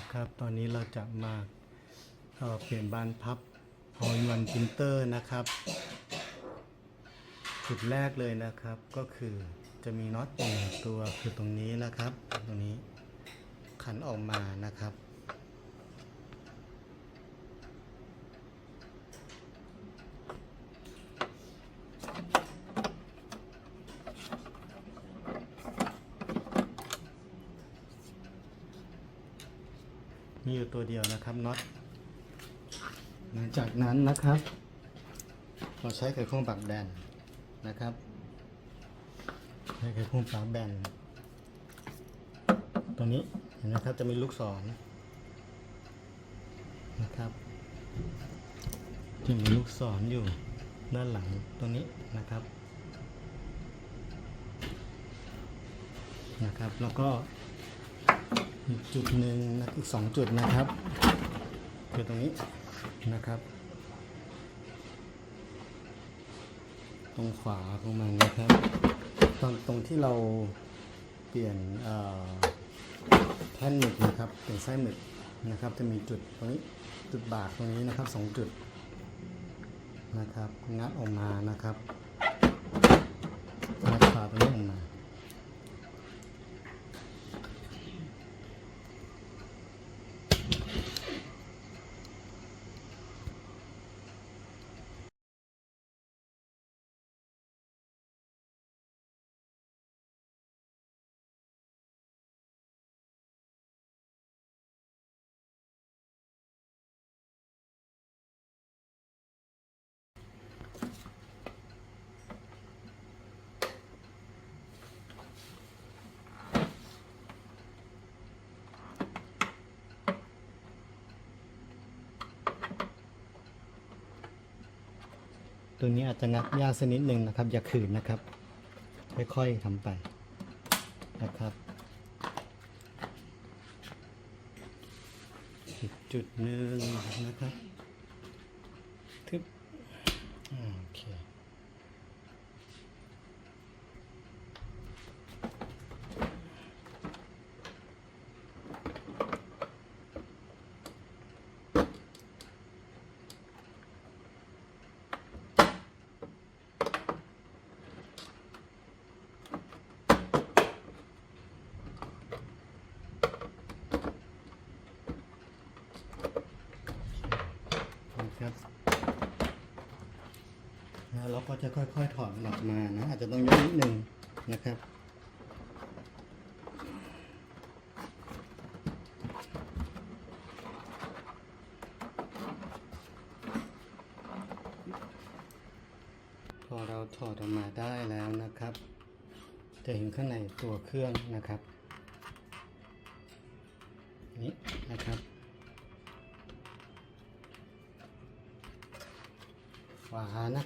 แล้วครับ ตอนนี้เราจะมาเเปลี่ยนบานพับพอยวันพิมเตอร์นะครับ จุดแรกเลยนะครับก็คือจะมีน็อตอยู่หนึ่งตัวคือตรงนี้นะครับ ตรงนี้ขันออกมานะครับ ตัวเดียวนะครับน็อตหลังจากนั้นนะครับ เราใช้ไขควงปากแบนนะครับใช้ไขควงปากแบนตรงนี้เห็นไหมครับจะมีลูกศรนะครับจะมีลูกศรอยู่ด้านหลังตรงนี้นะครับนะครับ แล้วก็ อีกจุดหนึ่งนะอีกสองจุดนะครับคือตรงนี้นะครับ ตรงขวาของมันนะครับตรงตรงที่เราเปลี่ยนแท่นหมึกนะครับเป็นไส้หมึกนะครับ จะมีจุดตรงนี้จุดบาดตรงนี้นะครับสองจุดนะครับงัดออกมานะครับงัดฝาตรงนี้ออกมา ตัวนี้อาจจะงัดยากสักนิดหนึ่งนะครับ อย่าขืนนะครับ ค่อยๆทำไปนะครับจุดหนึ่งนะครับทึบอ่าโอเค นะครับแล้วเราก็ จะค่อยๆถอดมันออกมานะ อาจจะต้องยกนิดนึงนะครับพอเราถอดออกมาได้แล้วนะครับ จะเห็นข้างในตัวเครื่องนะครับ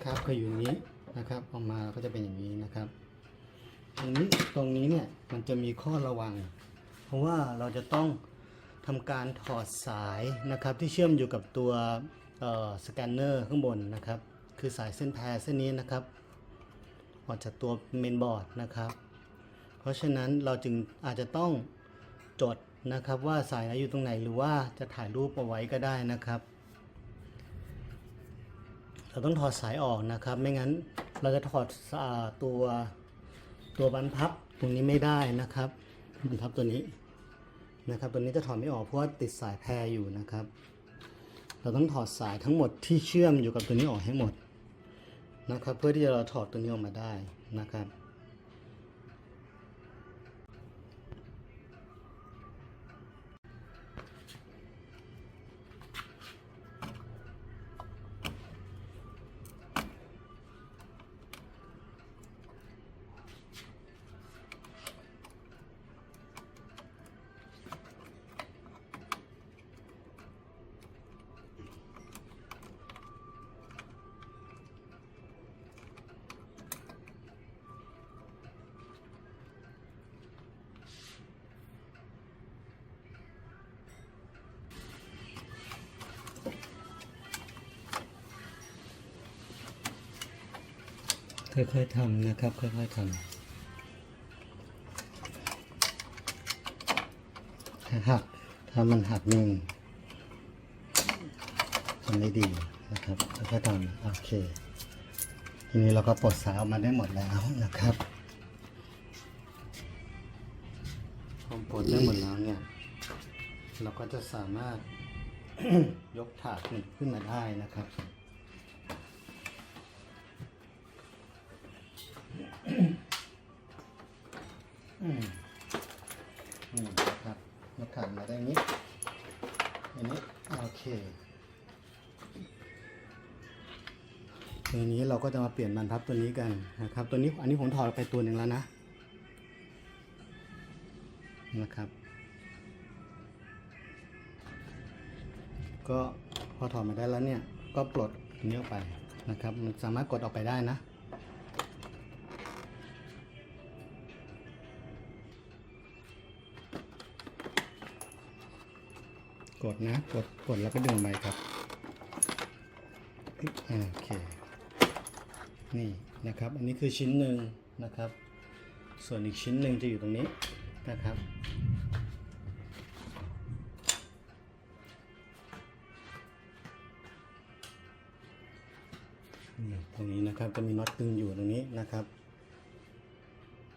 ครับก็อยู่อย่างนี้นะครับออกมาก็จะเป็นอย่างนี้นะครับตรงนี้ตรงนี้เนี่ยมันจะมีข้อระวัง เพราะว่าเราจะต้องทำการถอดสายนะครับที่เชื่อมอยู่กับตัวสแกนเนอร์ข้างบนนะครับ คือสายเส้นแพรเส้นนี้นะครับออกจากตัวเมนบอร์ดนะครับ เพราะฉะนั้นเราจึงอาจจะต้องจดนะครับว่าสายไหนอยู่ตรงไหนหรือว่าจะถ่ายรูปเอาไว้ก็ได้นะครับ เราต้องถอดสายออกนะครับ ไม่งั้นเราจะถอดอตัวตัวบันพับตรงนี้ไม่ได้นะครับบันพับตัวนี้นะครับ ตัวนี้จะถอดไม่ออกเพราะว่าติดสายแพรอยู่นะครับ เราต้องถอดสายทั้งหมดที่เชื่อมอยู่กับตัวนี้ออกให้หมดนะครับ เพื่อที่จะเราถอดตัวนี้ออกมาได้นะครับ ค่อยๆทำนะครับ ค่อยๆทำถ้าหากถ้ามันหักนิ่งทำได้ดีนะครับแล้วก็ทำโอเค ทีนี้เราก็ปลดสาออกมาได้หมดแล้วนะครับพอปลดได้หมดแล้วเนี่ย เราก็จะสามารถยกถาดขึ้นมาได้นะครับ อืมนี่นะครับยกถาดมาได้นี้อันนี้โอเคทีนี้เราก็จะมาเปลี่ยนบรรทับตัวนี้กันนะครับ ตัวนี้อันนี้ผมถอดไปตัวหนึ่งแล้วนะนะครับ ก็พอถอดมาได้แล้วเนี่ย ก็ปลดอันนี้ออกไปนะครับ มันสามารถกดออกไปได้นะ กดนะกดกดแล้วก็ดึงไปครับโอเคนี่นะครับ อันนี้คือชิ้นหนึ่งนะครับ ส่วนอีกชิ้นหนึ่งจะอยู่ตรงนี้นะครับนี่ตรงนี้นะครับจะมีน็อตตึงอยู่ตรงนี้นะครับ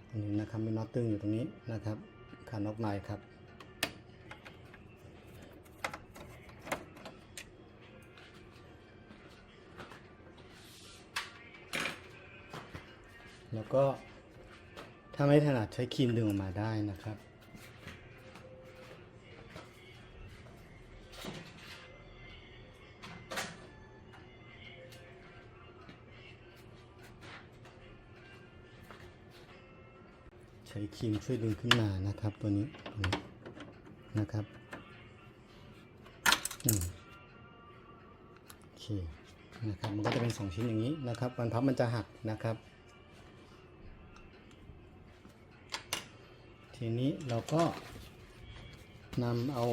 ตรงนี้นะครับมีน็อตตึงอยู่ตรงนี้นะครับขาน็อตไม้ครับ ก็ถ้าไม่ถนัดใช้ครีมดึงออกมาได้นะครับ ใช้ครีมช่วยดึงขึ้นมานะครับตัวนี้นนะครับอืมโอเคนะครับมันก็จะเป็นสองชิ้นอย่างนี้นะครับบรรพับมันจะหักนะครับ ทีนี้เราก็นำเอา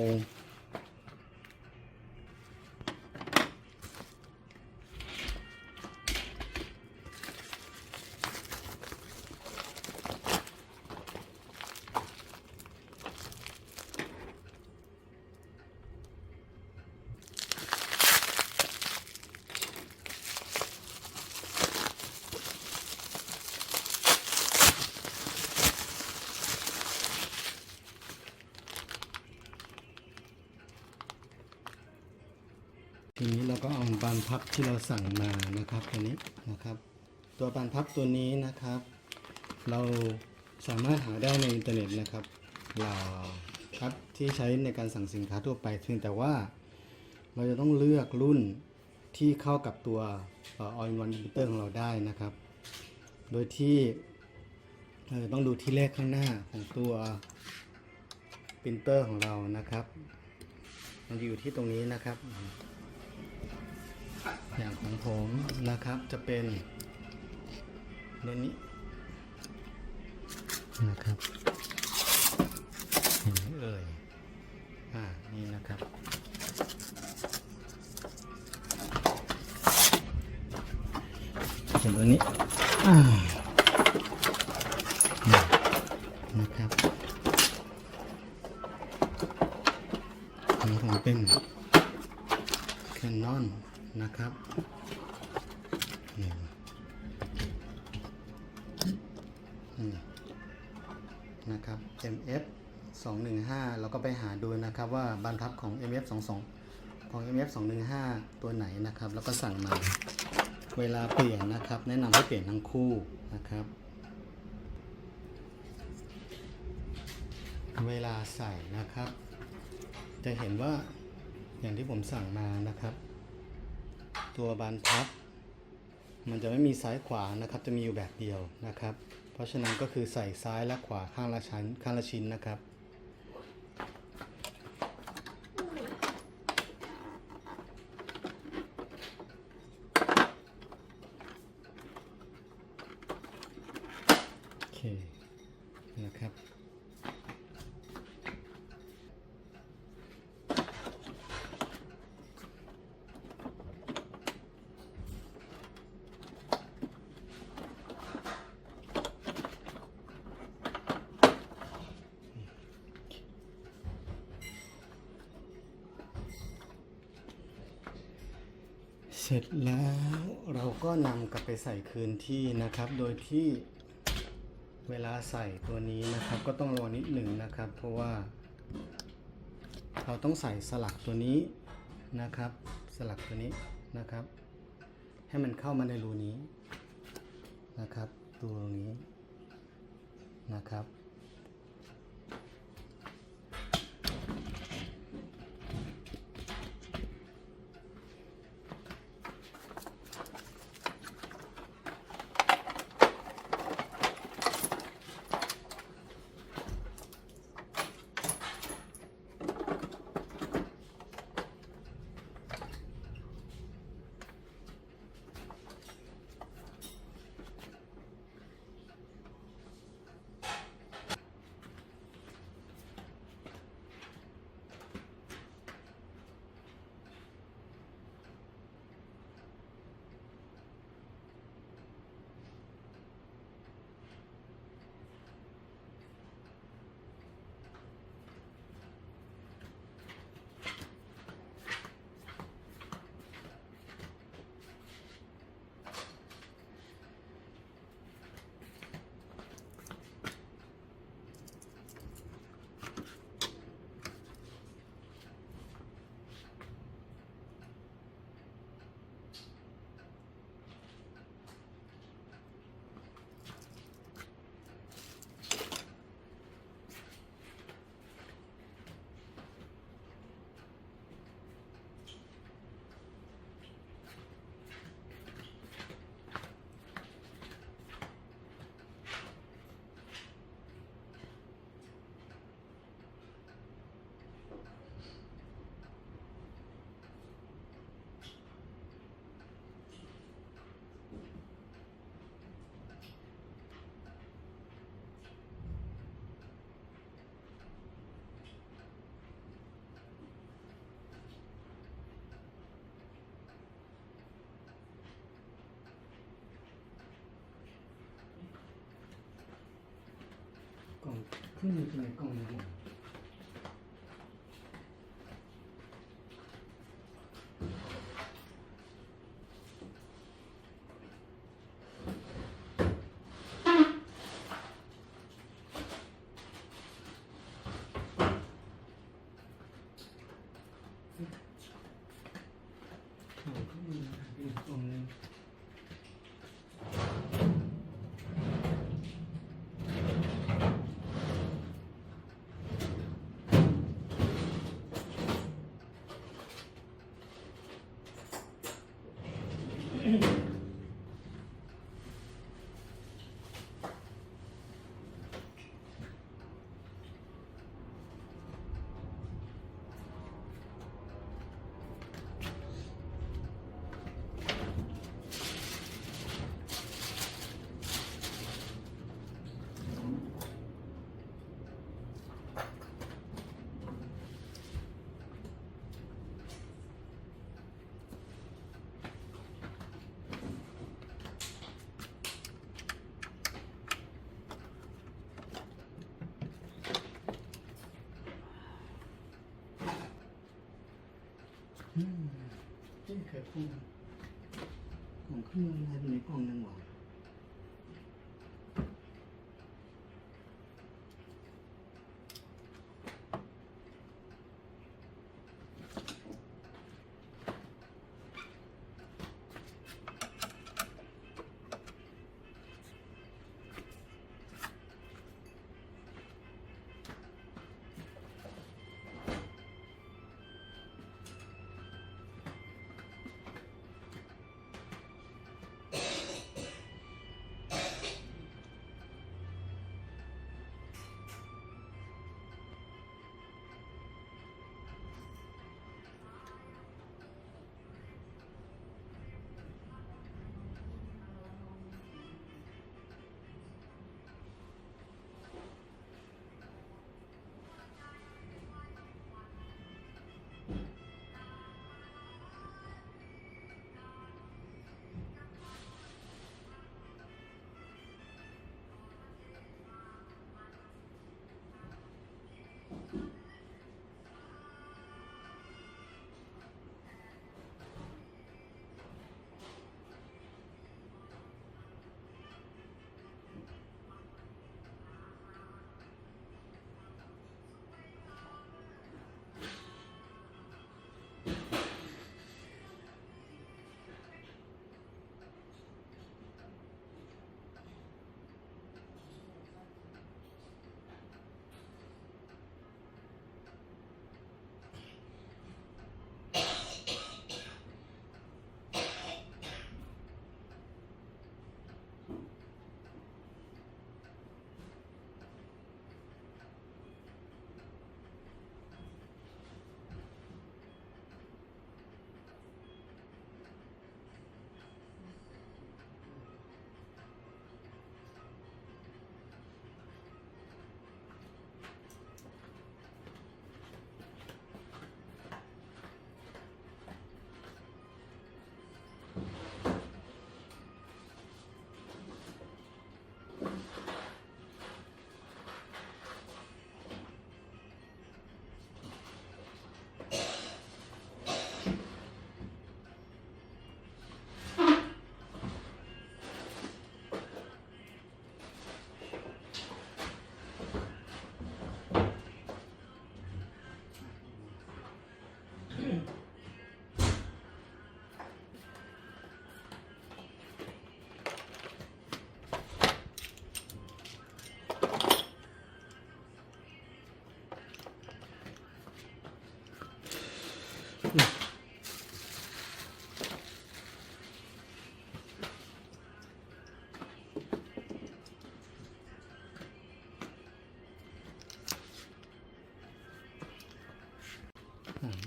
พับที่เราสั่งมานะครับตัวนี้นะครับ ตัวบานพับตัวนี้นะครับ เราสามารถหาได้ในอินเทอร์เน็ตนะครับเราครับที่ใช้ในการสั่งสินค้าทั่วไปเพียงแต่ว่าเราจะต้องเลือกรุ่นที่เข้ากับตัวออยล์วันพิเตอร์ของเราได้นะครับ โดยที่เราจะต้องดูที่เลขข้างหน้าของตัวปรินเตอร์ของเรานะครับ มันจะอยู่ที่ตรงนี้นะครับ อย่างของผมนะครับจะเป็นรุ่นนี้นะครับเห็นไหมเอ่ยอ่านี่นะครับส่วนตัวนี้อ่านะครับ นะครับนี่นี่นะครับ MF 215 เราก็ไปหาดูนะครับว่าบรรทัดของ MF 22ของ MF 215 ตัวไหนนะครับ แล้วก็สั่งมาเวลาเปลี่ยนนะครับ แนะนำให้เปลี่ยนทั้งคู่นะครับ เวลาใส่นะครับ จะเห็นว่าอย่างที่ผมสั่งมานะครับ ตัวบานพับ มันจะไม่มีซ้ายขวานะครับ จะมีอยู่แบบเดียวนะครับ เพราะฉะนั้นก็คือใส่ซ้ายและขวาข้างละชั้นข้างละชิ้นนะครับ โอเค นะครับ เส ร็จแล้วเราก็นำกลับไปใส่คืนที่นะครับ โดยที่เวลาใส่ตัวนี้นะครับ ก็ต้องระวังนิดหนึ่งนะครับ เพราะว่า เราต้องใส่สลักตัวนี้นะครับ สลักตัวนี้นะครับ ให้มันเข้ามาในรูนี้นะครับตรงนี้นะครับ กล่องขึ้ ไม่เคยพูดกล่องขึ้นมาอะไรเป็นในกล่องหนึงหวัง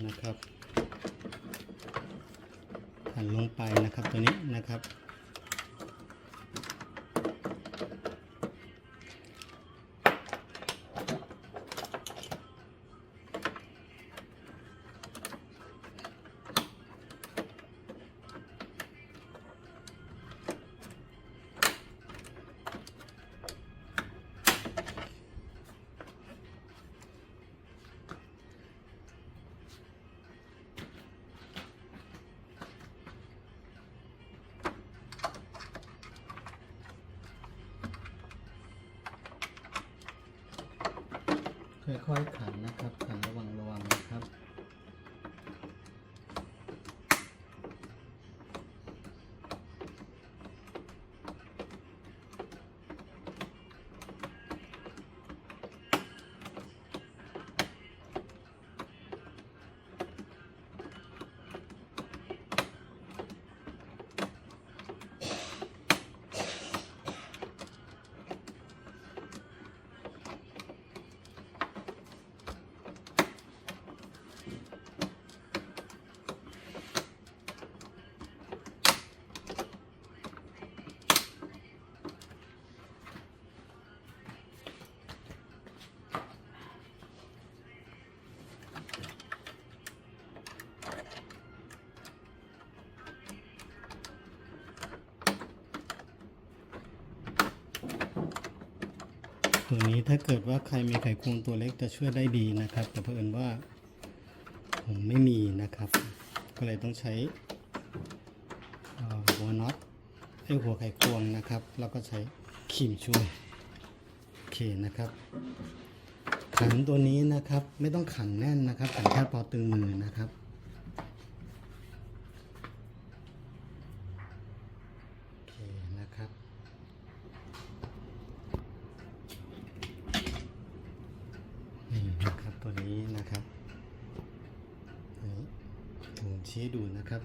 นะครับหันลงไปนะครับตัวนี้นะครับ ค่อยๆขันนะครับ ขันระวังระวังนะครับ ตัวนี้ถ้าเกิดว่าใครมีไขควงตัวเล็กจะช่วยได้ดีนะครับ แต่เพื่อนว่าผมไม่มีนะครับ ก็เลยต้องใช้หัวน็อตไอ้หัวไขควงนะครับ แล้วก็ใช้ครีมช่วยโอเคนะครับ ขันตัวนี้นะครับไม่ต้องขันแน่นนะครับขันแค่พอตึงมือนะครับโอเคนะครับ นี่นะครับตัวนี้นะครับนี่ผมชี้ดูนะครับ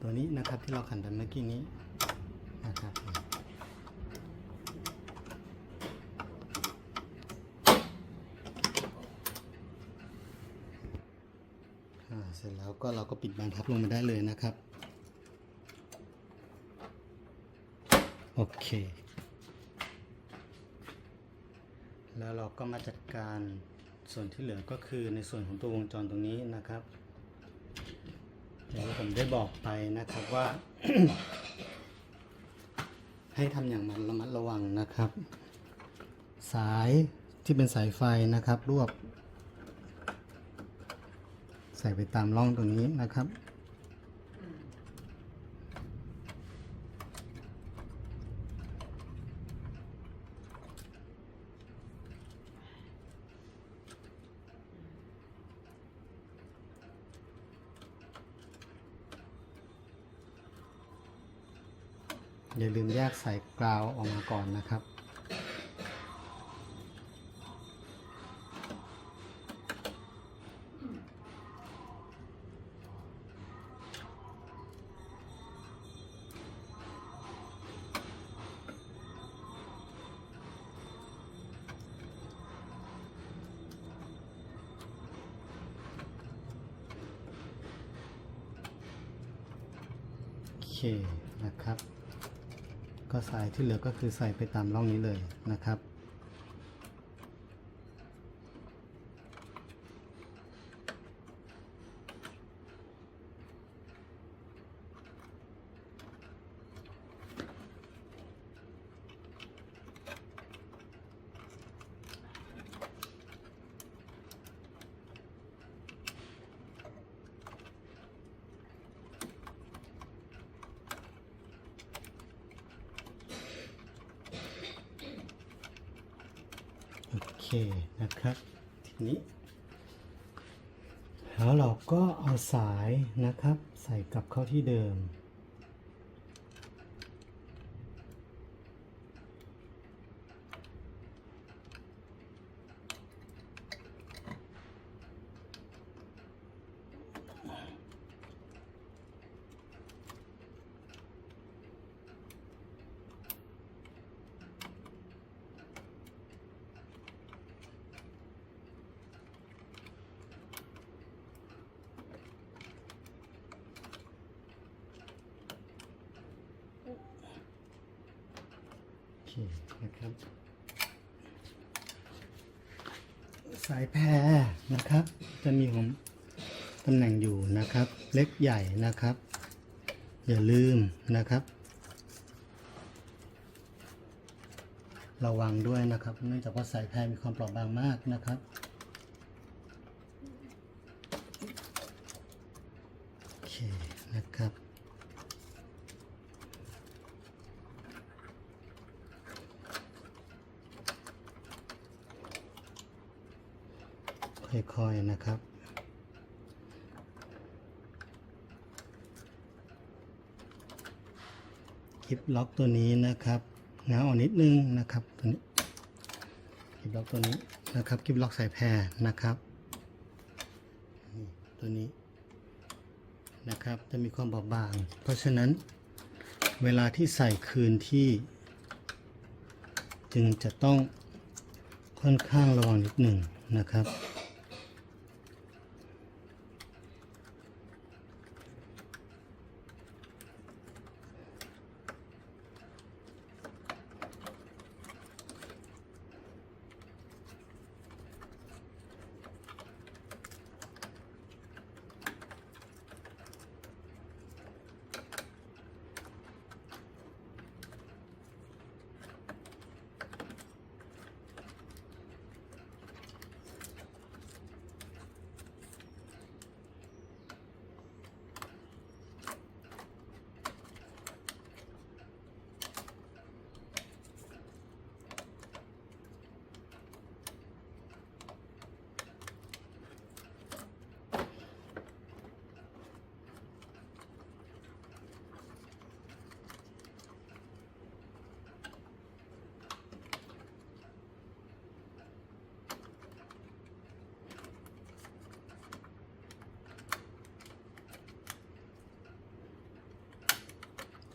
ตัวนี้ นะครับเราขันเมื่อกี้นี้นะครับเสร็จแล้วก็เราก็ปิดบานพับลงมาได้เลยนะครับ โอเค แล้วเราก็มาจัดการส่วนที่เหลือก็คือในส่วนของตัววงจรตรงนี้นะครับอย่างที่ผมได้บอกไปนะครับว่า ให้ทำอย่างมันระมัดระวังนะครับ สายที่เป็นสายไฟนะครับ รวบ ใส่ไปตามร่องตรงนี้นะครับ อย่าลืมแยกสายกราวออกมาก่อนนะครับายที่เหลือก็คือใส่ไปตามร่องนี้เลยนะครับ นะครับ ทีนี้ แล้วเราก็เอาสายนะครับ ใส่กลับเข้าที่เดิม นะครับ สายแพรนะครับ จะมีของตำแหน่งอยู่นะครับ เล็กใหญ่นะครับ อย่าลืมนะครับ ระวังด้วยนะครับ เนื่องจากว่าสายแพรมีความเปราะบางมากนะครับ โอเคนะครับ ค่อยๆนะครับ ค ล็อกตัวนี้นะครับง้างออกนิดนึงนะครับตัวนี้คลิปล็อกตัวนี้นะครับคลิปล็อกสายแพรนะครับตัวนี้นะครับจะมีความบอบบาง เพราะฉะนั้นเวลาที่ใส่คืนที่ จึงจะต้องค่อนข้างระวังนิดหนึ่งนะครับ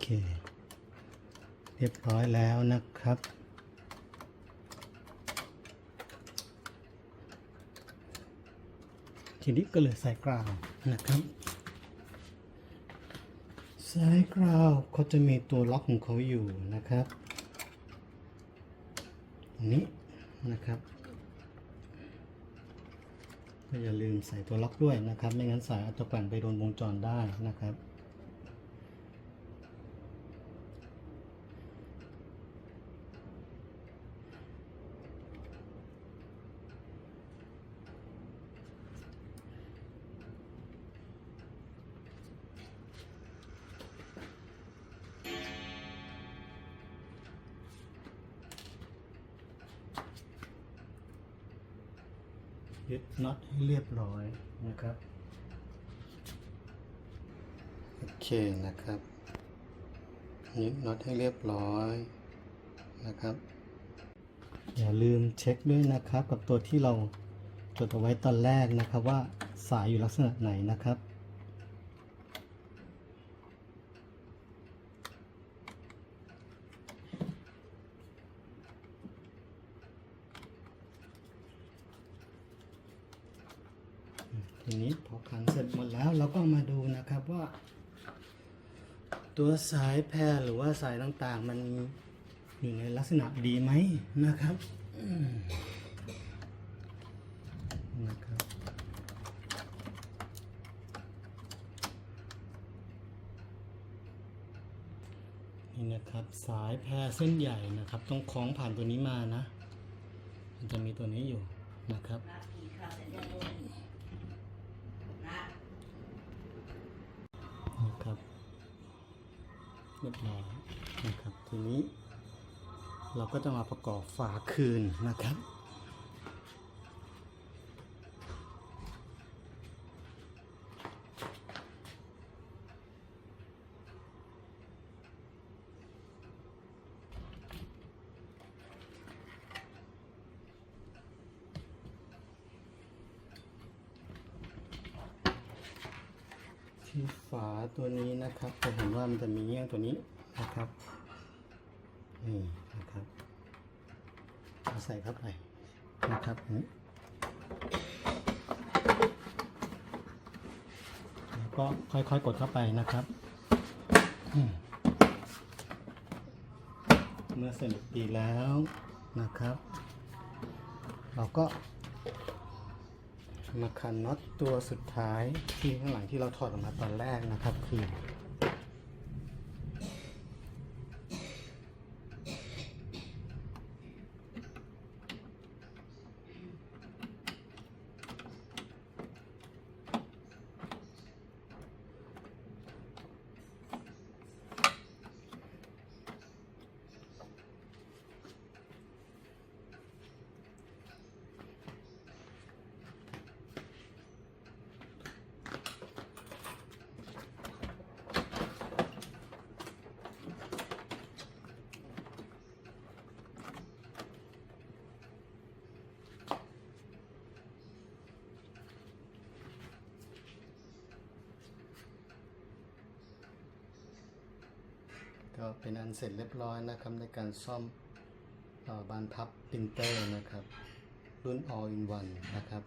เค เรียบร้อยแล้วนะครับ ทีนี้ก็เลยใส่กราวนะครับ สายกราวเขาจะมีตัวล็อกของเขาอยู่นะครับตรงนี้นะครับก็อย่าลืมใส่ตัวล็อกด้วยนะครับ ไม่งั้นสายอาจจะแกว่งไปโดนวงจรได้นะครับ ดน็อตให้เรียบร้อยนะครับ โอเคนะครับยึดน็อตให้เรียบร้อยนะครับ อย่าลืมเช็คด้วยนะครับ กับตัวที่เราจดเอาไว้ตอนแรกนะครับว่าสายอยู่ลักษณะไหนนะครับ ทีนี้พอขันเสร็จหมดแล้วเราก็มาดูนะครับว่า ตัวสายแพรหรือว่าสายต่างๆ มันอยู่ในลักษณะดีไหมนะครับนะครับนี่นะครับสายแพรเส้นใหญ่นะครับ ต้องคล้องผ่านตัวนี้มานะ มันจะมีตัวนี้อยู่นะครับ เราก็จะมาประกอบฝาคืนนะครับที่ฝาตัวนี้นะครับจะเห็นว่ามันจะมีเงี้ยงตัวนี้นะครับนี่นะครับเอา ใส่เข้าไปนะครับแล้วก็ค่อยๆกดเข้าไปนะครับเมื่อสนิทดีแล้วนะครับ เราก็มาคันน็อตตัวสุดท้ายที่ข้างหลังที่เราถอดออกมาตอนแรกนะครับคือ ก็เป็นอันเสร็จเรียบร้อยนะครับในการซ่อมเออบานพับปรินเตอร์นะครับ รุ่น all in one นะครับ